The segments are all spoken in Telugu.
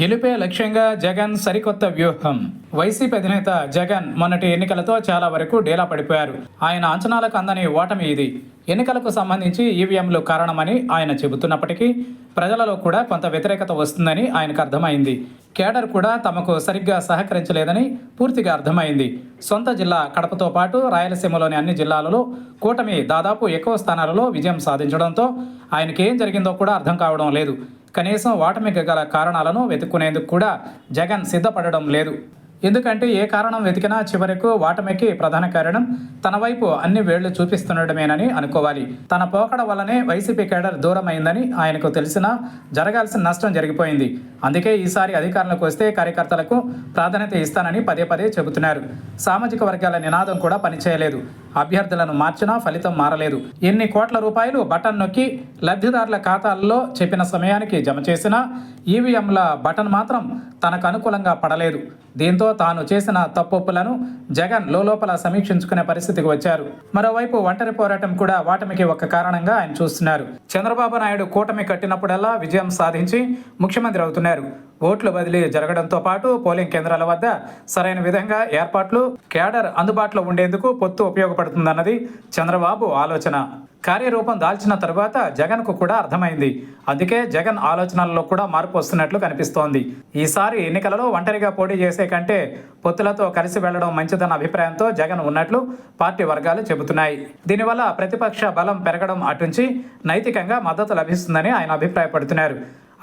గెలుపే లక్ష్యంగా జగన్ సరికొత్త వ్యూహం. వైసీపీ అధినేత జగన్ మొన్నటి ఎన్నికలతో చాలా వరకు డేలా పడిపోయారు. ఆయన అంచనాలకు అందని ఓటమి ఇది. ఎన్నికలకు సంబంధించి ఈవీఎంలు కారణమని ఆయన చెబుతున్నప్పటికీ ప్రజలలో కూడా కొంత వ్యతిరేకత వస్తుందని ఆయనకు అర్థమైంది. కేడర్ కూడా తమకు సరిగ్గా సహకరించలేదని పూర్తిగా అర్థమైంది. సొంత జిల్లా కడపతో పాటు రాయలసీమలోని అన్ని జిల్లాలలో కూటమి దాదాపు ఎక్కువ స్థానాలలో విజయం సాధించడంతో ఆయనకి ఏం జరిగిందో కూడా అర్థం కావడం లేదు. కనీసం ఓటమికి గల కారణాలను వెతుక్కునేందుకు కూడా జగన్ సిద్ధపడడం లేదు. ఎందుకంటే ఏ కారణం వెతికినా చివరకు వాటమికి ప్రధాన కారణం తన వైపు అన్ని వేళ్ళు చూపిస్తుండటమేనని అనుకోవాలి. తన పోకడ వల్లనే వైసీపీ కేడర్ దూరమైందని ఆయనకు తెలిసినా జరగాల్సిన నష్టం జరిగిపోయింది. అందుకే ఈసారి అధికారంలోకి వస్తే కార్యకర్తలకు ప్రాధాన్యత ఇస్తానని పదే పదే చెబుతున్నారు. సామాజిక వర్గాల నినాదం కూడా పనిచేయలేదు. అభ్యర్థులను మార్చినా ఫలితం మారలేదు. ఎన్ని కోట్ల రూపాయలు బటన్ నొక్కి లబ్ధిదారుల ఖాతాల్లో చెప్పిన సమయానికి జమ చేసినా ఈవీఎంల బటన్ మాత్రం తనకు అనుకూలంగా పడలేదు. దీంతో తాను చేసిన తప్పొప్పులను జగన్ లోపల సమీక్షించుకునే పరిస్థితికి వచ్చారు. మరోవైపు ఒంటరి పోరాటం కూడా ఓటమికి ఒక కారణంగా ఆయన చూస్తున్నారు. చంద్రబాబు నాయుడు కూటమి కట్టినప్పుడల్లా విజయం సాధించి ముఖ్యమంత్రి అవుతున్నారు. ఓట్లు బదిలీ జరగడంతో పాటు పోలింగ్ కేంద్రాల వద్ద సరైన విధంగా ఏర్పాట్లు క్యాడర్ అందుబాటులో ఉండేందుకు పొత్తు ఉపయోగపడుతుందన్నది చంద్రబాబు ఆలోచన. కార్యరూపం దాల్చిన తర్వాత జగన్కు కూడా అర్థమైంది. అందుకే జగన్ ఆలోచనల్లో కూడా మార్పు వస్తున్నట్లు కనిపిస్తోంది. ఈసారి ఎన్నికలలో ఒంటరిగా పోటీ చేసే కంటే పొత్తులతో కలిసి వెళ్ళడం మంచిదన్న అభిప్రాయంతో జగన్ ఉన్నట్లు పార్టీ వర్గాలు చెబుతున్నాయి. దీనివల్ల ప్రతిపక్ష బలం పెరగడం అటుంచి నైతికంగా మద్దతు లభిస్తుందని ఆయన అభిప్రాయపడుతున్నారు.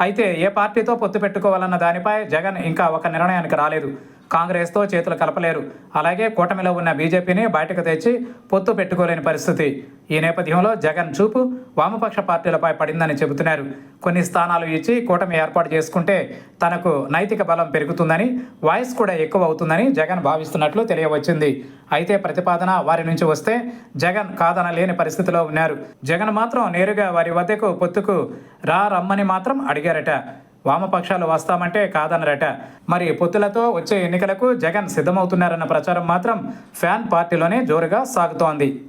అయితే ఏ పార్టీతో పొత్తు పెట్టుకోవాలన్న దానిపై జగన్ ఇంకా ఒక నిర్ణయానికి రాలేదు. కాంగ్రెస్తో చేతులు కలపలేరు. అలాగే కూటమిలో ఉన్న బీజేపీని బయటకు తెచ్చి పొత్తు పెట్టుకోలేని పరిస్థితి. ఈ నేపథ్యంలో జగన్ చూపు వామపక్ష పార్టీలపై పడిందని చెబుతున్నారు. కొన్ని స్థానాలు ఇచ్చి కూటమి ఏర్పాటు చేసుకుంటే తనకు నైతిక బలం పెరుగుతుందని వాయిస్ కూడా ఎక్కువ అవుతుందని జగన్ భావిస్తున్నట్లు తెలియవచ్చింది. అయితే ప్రతిపాదన వారి నుంచి వస్తే జగన్ కాదనలేని పరిస్థితిలో ఉన్నారు. జగన్ మాత్రం నేరుగా వారి వద్దకు పొత్తుకు రా రమ్మని మాత్రం అడిగారట. వామపక్షాలు వస్తామంటే కాదనరట. మరి పొత్తులతో వచ్చే ఎన్నికలకు జగన్ సిద్ధమవుతున్నారన్న ప్రచారం మాత్రం ఫ్యాన్ పార్టీలోనే జోరుగా సాగుతోంది.